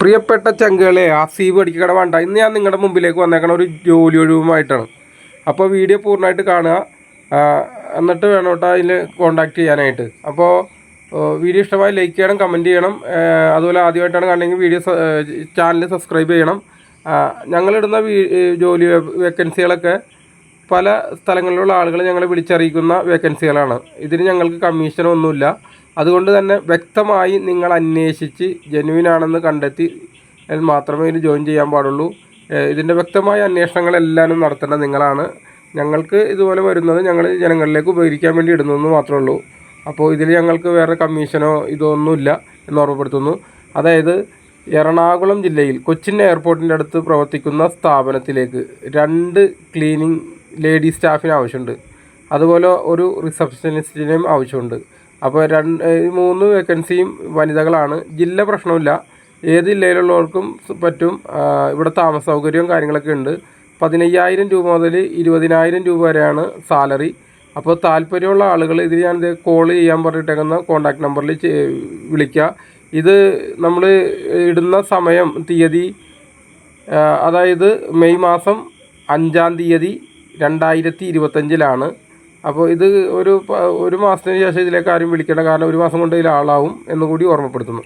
പ്രിയപ്പെട്ട ചങ്കുകളെ ആസീബ് അടിക്കട വേണ്ട. ഇന്ന് ഞാൻ നിങ്ങളുടെ മുമ്പിലേക്ക് വന്നേക്കണ ഒരു ജോലി ഒഴിവുമായിട്ടാണ് അപ്പോൾ വീഡിയോ പൂർണമായിട്ട് കാണുക. എന്നിട്ട് വേണം കേട്ടോ അതിൽ കോണ്ടാക്ട് ചെയ്യാനായിട്ട് അപ്പോൾ വീഡിയോ ഇഷ്ടമായി ലൈക്ക് ചെയ്യണം കമന്റ് ചെയ്യണം. അതുപോലെ ആദ്യമായിട്ടാണ് കാണണമെങ്കിൽ വീഡിയോ ചാനൽ സബ്സ്ക്രൈബ് ചെയ്യണം. ഞങ്ങളിടുന്ന ജോലി വേക്കൻസികളൊക്കെ പല സ്ഥലങ്ങളിലുള്ള ആളുകൾ ഞങ്ങൾ വിളിച്ചറിയിക്കുന്ന വേക്കൻസികളാണ് ഇതിന് ഞങ്ങൾക്ക് കമ്മീഷനൊന്നുമില്ല അതുകൊണ്ട് തന്നെ വ്യക്തമായി നിങ്ങൾ അന്വേഷിച്ച് ജെന്യൂൻ ആണെന്ന് കണ്ടെത്തി മാത്രമേ ഇത് ജോയിൻ ചെയ്യാൻ പാടുള്ളൂ. ഇതിന്റെ വ്യക്തമായ അന്വേഷണങ്ങളെല്ലാവരും നടത്തേണ്ടത് നിങ്ങളാണ്. ഞങ്ങൾക്ക് ഇതുപോലെ വരുന്നത് ഞങ്ങൾ ജനങ്ങളിലേക്ക് ഉപകരിക്കാൻ വേണ്ടി ഇടുന്നതെന്ന് മാത്രമേ ഉള്ളൂ. അപ്പോൾ ഇതിൽ ഞങ്ങൾക്ക് വേറെ കമ്മീഷനോ ഇതൊന്നുമില്ല എന്ന് ഓർമ്മപ്പെടുത്തുന്നു. അതായത് എറണാകുളം ജില്ലയിൽ കൊച്ചിൻ എയർപോർട്ടിന്റെ അടുത്ത് പ്രവർത്തിക്കുന്ന സ്ഥാപനത്തിലേക്ക് രണ്ട് ക്ലീനിങ് ലേഡി സ്റ്റാഫിന് ആവശ്യമുണ്ട്. അതുപോലെ ഒരു റിസപ്ഷനിസ്റ്റിനും ആവശ്യമുണ്ട്. അപ്പോൾ രണ്ട് മൂന്ന് വേക്കൻസിയും വനിതകളാണ്. ജില്ല പ്രശ്നമില്ല. ഏത് ജില്ലയിലുള്ളവർക്കും പറ്റും. ഇവിടെ താമസ സൗകര്യവും കാര്യങ്ങളൊക്കെ ഉണ്ട്. പതിനയ്യായിരം രൂപ മുതൽ ഇരുപതിനായിരം രൂപ വരെയാണ് സാലറി. അപ്പോൾ താല്പര്യമുള്ള ആളുകൾ ഇതിൽ ഞാൻ കോൾ ചെയ്യാൻ പറഞ്ഞിട്ടേക്കുന്ന കോൺടാക്ട് നമ്പറിൽ വിളിക്കുക. ഇത് നമ്മൾ ഇടുന്ന സമയം തീയതി അതായത് മെയ് മാസം അഞ്ചാം തീയതി രണ്ടായിരത്തി ഇരുപത്തഞ്ചിലാണ് അപ്പോൾ ഇത് ഒരു ഒരു മാസത്തിന് ശേഷം ഇതിലേക്ക് ആരും വിളിക്കേണ്ട കാരണം ഒരു മാസം കൊണ്ട് ഇതിൽ ആളാവും എന്നുകൂടി ഓർമ്മപ്പെടുത്തുന്നു.